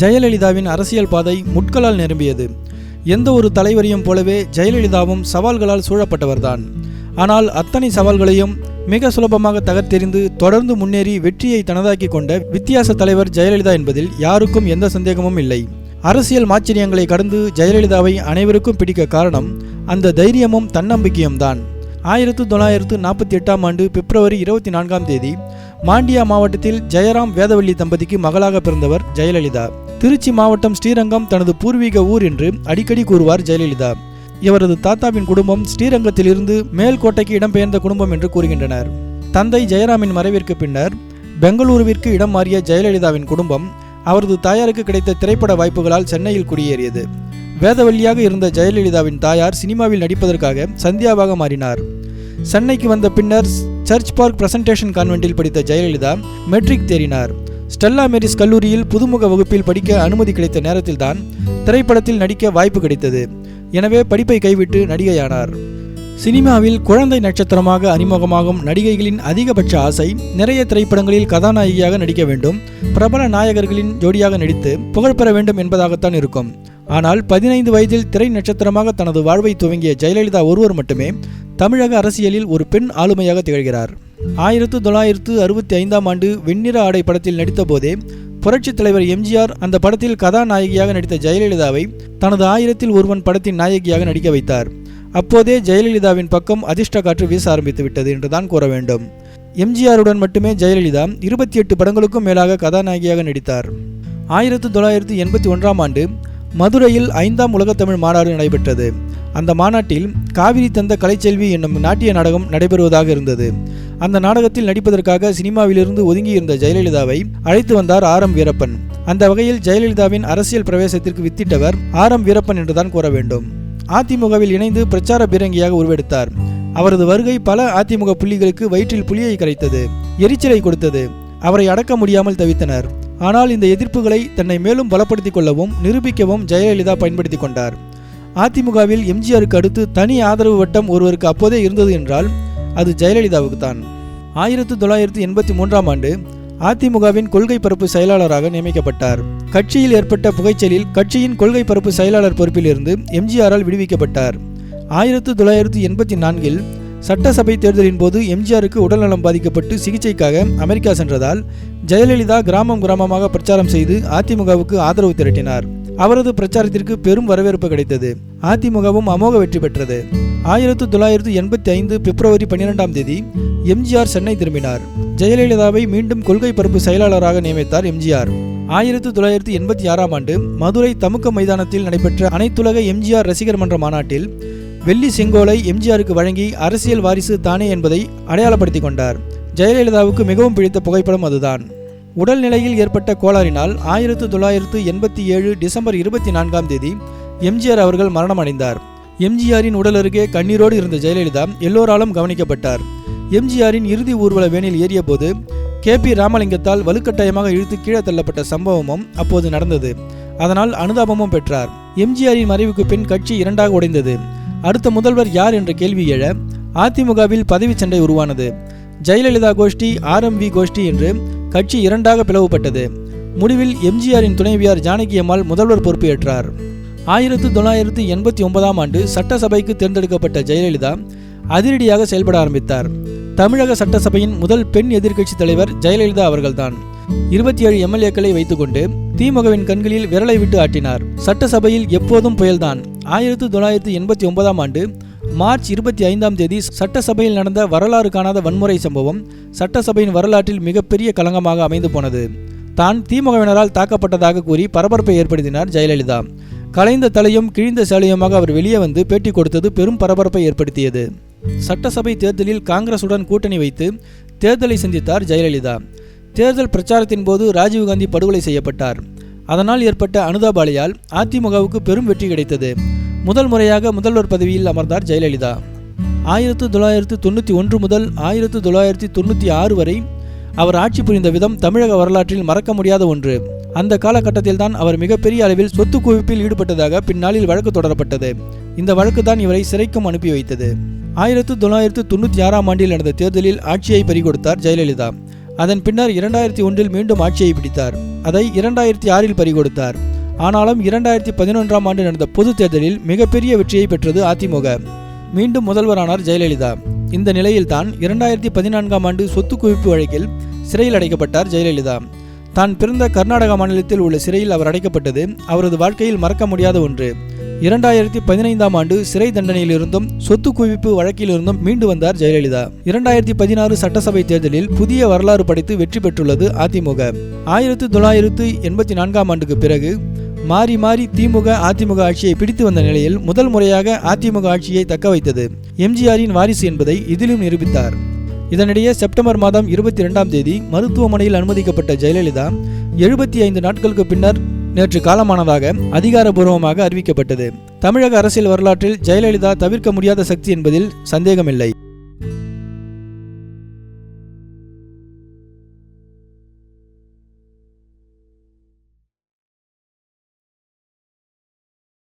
ஜெயலலிதாவின் அரசியல் பாதை முட்களால் நிரம்பியது. எந்த ஒரு தலைவரையும் போலவே ஜெயலலிதாவும் சவால்களால் சூழப்பட்டவர்தான். ஆனால் அத்தனை சவால்களையும் மிக சுலபமாக தகர்த்தெறிந்து தொடர்ந்து முன்னேறி வெற்றியை தனதாக்கி கொண்ட வித்தியாச தலைவர் ஜெயலலிதா என்பதில் யாருக்கும் எந்த சந்தேகமும் இல்லை. அரசியல் மாச்சரியங்களை கடந்து ஜெயலலிதாவை அனைவருக்கும் பிடிக்க காரணம் அந்த தைரியமும் தன்னம்பிக்கையும் தான் ஆயிரத்து தொள்ளாயிரத்து நாற்பத்தி எட்டாம் ஆண்டு பிப்ரவரி இருபத்தி நான்காம் தேதி மாண்டியா மாவட்டத்தில் ஜெயராம் வேதவள்ளி தம்பதிக்கு மகளாக பிறந்தவர் ஜெயலலிதா. திருச்சி மாவட்டம் ஸ்ரீரங்கம் தனது பூர்வீக ஊர் என்று அடிக்கடி கூறுவார் ஜெயலலிதா. இவரது தாத்தாவின் குடும்பம் ஸ்ரீரங்கத்திலிருந்து மேல்கோட்டைக்கு இடம்பெயர்ந்த குடும்பம் என்று கூறுகின்றனர். தந்தை ஜெயராமின் மறைவிற்கு பின்னர் பெங்களூருவிற்கு இடம் மாறிய ஜெயலலிதாவின் குடும்பம் அவரது தாயாருக்கு கிடைத்த திரைப்பட வாய்ப்புகளால் சென்னையில் குடியேறியது. வேதவல்லியாக இருந்த ஜெயலலிதாவின் தாயார் சினிமாவில் நடிப்பதற்காக சந்தியாவாக மாறினார். சென்னைக்கு வந்த பின்னர் சர்ச் பார்க் பிரசன்டேஷன் கான்வென்ட்டில் படித்த ஜெயலலிதா மெட்ரிக் தேறினார். ஸ்டெல்லா மேரிஸ் கல்லூரியில் புதுமுக வகுப்பில் படிக்க அனுமதி கிடைத்த நேரத்தில்தான் திரைப்படத்தில் நடிக்க வாய்ப்பு கிடைத்தது. எனவே படிப்பை கைவிட்டு நடிகையானார். சினிமாவில் குழந்தை நட்சத்திரமாக அறிமுகமாகும் நடிகைகளின் அதிகபட்ச ஆசை நிறைய திரைப்படங்களில் கதாநாயகியாக நடிக்க வேண்டும் பிரபல நாயகர்களின் ஜோடியாக நடித்து புகழ் பெற வேண்டும் என்பதாகத்தான் இருக்கும். ஆனால் பதினைந்து வயதில் திரை நட்சத்திரமாக தனது வாழ்வை துவங்கிய ஜெயலலிதா ஒருவர் மட்டுமே தமிழக அரசியலில் ஒரு பெண் ஆளுமையாக திகழ்கிறார். ஆயிரத்து தொள்ளாயிரத்து அறுபத்தி ஐந்தாம் ஆண்டு வெண்ணிற ஆடை படத்தில் நடித்தபோதே புரட்சித் தலைவர் எம்ஜிஆர் அந்த படத்தில் கதாநாயகியாக நடித்த ஜெயலலிதாவை தனது ஆயிரத்தில் ஒருவன் படத்தின் நாயகியாக நடிக்க வைத்தார். அப்போதே ஜெயலலிதாவின் பக்கம் அதிர்ஷ்ட காற்று வீச ஆரம்பித்து விட்டது என்றுதான் கூற வேண்டும். எம்ஜிஆருடன் மட்டுமே ஜெயலலிதா இருபத்தி எட்டு படங்களுக்கும் மேலாக கதாநாயகியாக நடித்தார். ஆயிரத்து தொள்ளாயிரத்து எண்பத்தி ஒன்றாம் ஆண்டு மதுரையில் ஐந்தாம் உலகத்தமிழ் மாநாடு நடைபெற்றது. அந்த மாநாட்டில் காவிரி தந்த கலைச்செல்வி என்னும் நாட்டிய நாடகம் நடைபெறுவதாக இருந்தது. அந்த நாடகத்தில் நடிப்பதற்காக சினிமாவிலிருந்து ஒதுங்கியிருந்த ஜெயலலிதாவை அழைத்து வந்தார் ஆர். எம். வீரப்பன். அந்த வகையில் ஜெயலலிதாவின் அரசியல் பிரவேசத்திற்கு வித்திட்டவர் ஆர். எம். வீரப்பன் என்றுதான் கூற வேண்டும். அதிமுகவில் இணைந்து பிரச்சார பீரங்கியாக உருவெடுத்தார். அவரது வருகை பல அதிமுக புள்ளிகளுக்கு வயிற்றில் புலியை கரைத்தது எரிச்சலை கொடுத்தது. அவரை அடக்க முடியாமல் தவித்தனர். ஆனால் இந்த எதிர்ப்புகளை தன்னை மேலும் பலப்படுத்திக் கொள்ளவும் நிரூபிக்கவும் ஜெயலலிதா பயன்படுத்தி கொண்டார். அதிமுகவில் எம்ஜிஆருக்கு அடுத்து தனி ஆதரவு வட்டம் ஒருவருக்கு அப்போதே இருந்தது என்றால் அது ஜெயலலிதாவுக்கு தான். ஆயிரத்து தொள்ளாயிரத்து எண்பத்தி மூன்றாம் ஆண்டு அதிமுகவின் கொள்கை பரப்பு செயலாளராக நியமிக்கப்பட்டார். கட்சியில் ஏற்பட்ட புகைச்சலில் கட்சியின் கொள்கை பரப்பு செயலாளர் பொறுப்பிலிருந்து எம்ஜிஆரால் விடுவிக்கப்பட்டார். ஆயிரத்து தொள்ளாயிரத்து எண்பத்தி நான்கில் சட்டசபை தேர்தலின் போது எம்ஜிஆருக்கு உடல்நலம் பாதிக்கப்பட்டு சிகிச்சைக்காக அமெரிக்கா சென்றதால் ஜெயலலிதா கிராமம் கிராமமாக பிரச்சாரம் செய்து அதிமுகவுக்கு ஆதரவு திரட்டினார். அவரது பிரச்சாரத்திற்கு பெரும் வரவேற்பு கிடைத்தது. அதிமுகவும் அமோக வெற்றி பெற்றது. ஆயிரத்து தொள்ளாயிரத்து எண்பத்தி ஐந்து பிப்ரவரி பன்னிரெண்டாம் தேதி எம்ஜிஆர் சென்னை திரும்பினார். ஜெயலலிதாவை மீண்டும் கொள்கை பரப்பு செயலாளராக நியமித்தார் எம்ஜிஆர். ஆயிரத்து தொள்ளாயிரத்து எண்பத்தி ஆறாம் ஆண்டு மதுரை தமுக்க மைதானத்தில் நடைபெற்ற அனைத்துலக எம்ஜிஆர் ரசிகர் மன்ற மாநாட்டில் வெள்ளி செங்கோலை எம்ஜிஆருக்கு வழங்கி அரசியல் வாரிசு தானே என்பதை அடையாளப்படுத்திக் கொண்டார். ஜெயலலிதாவுக்கு மிகவும் பிடித்த புகைப்படம் அதுதான். உடல்நிலையில் ஏற்பட்ட கோளாறினால் ஆயிரத்து தொள்ளாயிரத்து எண்பத்தி ஏழு டிசம்பர் இருபத்தி நான்காம் தேதி எம்ஜிஆர் அவர்கள் மரணமடைந்தார். எம்ஜிஆரின் உடல் அருகே கண்ணீரோடு இருந்த ஜெயலலிதா எல்லோராலும் கவனிக்கப்பட்டார். எம்ஜிஆரின் இறுதி ஊர்வல வேனில் ஏறியபோது கே பி ராமலிங்கத்தால் வலுக்கட்டாயமாக இழுத்து கீழே தள்ளப்பட்ட சம்பவமும் அப்போது நடந்தது. அதனால் அனுதாபமும் பெற்றார். எம்ஜிஆரின் மறைவுக்கு பின் கட்சி இரண்டாக உடைந்தது. அடுத்த முதல்வர் யார் என்ற கேள்வி எழ அதிமுகவில் பதவி சண்டை உருவானது. ஜெயலலிதா கோஷ்டி ஆர் எம் வி கோஷ்டி என்று கட்சி இரண்டாக பிளவுபட்டது. முடிவில் எம்ஜிஆரின் துணைவியார் ஜானகி அம்மாள் முதல்வர் பொறுப்பு ஏற்றார் ஆயிரத்து தொள்ளாயிரத்து எண்பத்தி ஒன்பதாம் ஆண்டு சட்டசபைக்கு தேர்ந்தெடுக்கப்பட்ட ஜெயலலிதா அதிரடியாக செயல்பட ஆரம்பித்தார். தமிழக சட்டசபையின் முதல் பெண் எதிர்க்கட்சி தலைவர் ஜெயலலிதா அவர்கள்தான். இருபத்தி ஏழு எம்எல்ஏக்களை வைத்துக்கொண்டு திமுகவின் கண்களில் விரலை விட்டு ஆட்டினார். சட்டசபையில் எப்போதும் புயல்தான். ஆயிரத்து தொள்ளாயிரத்து எண்பத்தி ஒன்பதாம் ஆண்டு மார்ச் இருபத்தி ஐந்தாம் தேதி சட்டசபையில் நடந்த வரலாறு காணாத வன்முறை சம்பவம் சட்டசபையின் வரலாற்றில் மிகப்பெரிய களங்கமாக அமைந்து போனது. தான் திமுகவினரால் தாக்கப்பட்டதாக கூறி பரபரப்பை ஏற்படுத்தினார் ஜெயலலிதா. கலைந்த தலையும் கிழிந்த சேலையுமாக அவர் வெளியே வந்து பேட்டி கொடுத்தது பெரும் பரபரப்பை ஏற்படுத்தியது. சட்டசபை தேர்தலில் காங்கிரசுடன் கூட்டணி வைத்து தேர்தலை சந்தித்தார் ஜெயலலிதா. தேர்தல் பிரச்சாரத்தின் போது ராஜீவ்காந்தி படுகொலை செய்யப்பட்டார். அதனால் ஏற்பட்ட அனுதாபாலையால் அதிமுகவுக்கு பெரும் வெற்றி கிடைத்தது. முதல் முறையாக முதல்வர் பதவியில் அமர்ந்தார் ஜெயலலிதா. ஆயிரத்து தொள்ளாயிரத்து தொண்ணூற்றி ஒன்று முதல் ஆயிரத்து தொள்ளாயிரத்தி தொண்ணூற்றி ஆறு வரை அவர் ஆட்சி புரிந்த விதம் தமிழக வரலாற்றில் மறக்க முடியாத ஒன்று. அந்த காலகட்டத்தில்தான் அவர் மிகப்பெரிய அளவில் சொத்து குவிப்பில் ஈடுபட்டதாக பின்னாளில் வழக்கு தொடரப்பட்டது. இந்த வழக்கு தான் இவரை சிறைக்கும் அனுப்பி வைத்தது. ஆயிரத்து தொள்ளாயிரத்து தொண்ணூற்றி ஆறாம் ஆண்டில் நடந்த தேர்தலில் ஆட்சியை பறிகொடுத்தார் ஜெயலலிதா. அதன் பின்னர் இரண்டாயிரத்தி ஒன்றில் மீண்டும் ஆட்சியை பிடித்தார். அதை இரண்டாயிரத்தி ஆறில் பறிகொடுத்தார். ஆனாலும் இரண்டாயிரத்தி பதினொன்றாம் ஆண்டு நடந்த பொது தேர்தலில் மிகப்பெரிய வெற்றியை பெற்றது அதிமுக. மீண்டும் முதல்வரானார் ஜெயலலிதா. இந்த நிலையில்தான் இரண்டாயிரத்தி பதினான்காம் ஆண்டு சொத்து குவிப்பு வழக்கில் சிறையில் அடைக்கப்பட்டார் ஜெயலலிதா. தான் பிறந்த கர்நாடக மாநிலத்தில் உள்ள சிறையில் அவர் அடைக்கப்பட்டது அவரது வாழ்க்கையில் மறக்க முடியாத ஒன்று. இரண்டாயிரத்தி பதினைந்தாம் ஆண்டு சிறை தண்டனையிலிருந்தும் சொத்து குவிப்பு வழக்கிலிருந்தும் மீண்டு வந்தார் ஜெயலலிதா. இரண்டாயிரத்தி பதினாறு சட்டசபை தேர்தலில் புதிய வரலாறு படைத்து வெற்றி பெற்றுள்ளது அதிமுக. ஆயிரத்தி தொள்ளாயிரத்து எண்பத்தி நான்காம் ஆண்டுக்கு பிறகு மாறி மாறி திமுக அதிமுக ஆட்சியை பிடித்து வந்த நிலையில் முதல் முறையாக அதிமுக ஆட்சியை தக்க வைத்தது எம்ஜிஆரின் வாரிசு என்பதை இதிலும் நிரூபித்தார். இதனிடையே செப்டம்பர் மாதம் இருபத்தி இரண்டாம் தேதி மருத்துவமனையில் அனுமதிக்கப்பட்ட ஜெயலலிதா எழுபத்தி ஐந்து நாட்களுக்கு பின்னர் நேற்று காலமானதாக அதிகாரபூர்வமாக அறிவிக்கப்பட்டது. தமிழக அரசியல் வரலாற்றில் ஜெயலலிதா தவிர்க்க முடியாத சக்தி என்பதில் சந்தேகமில்லை.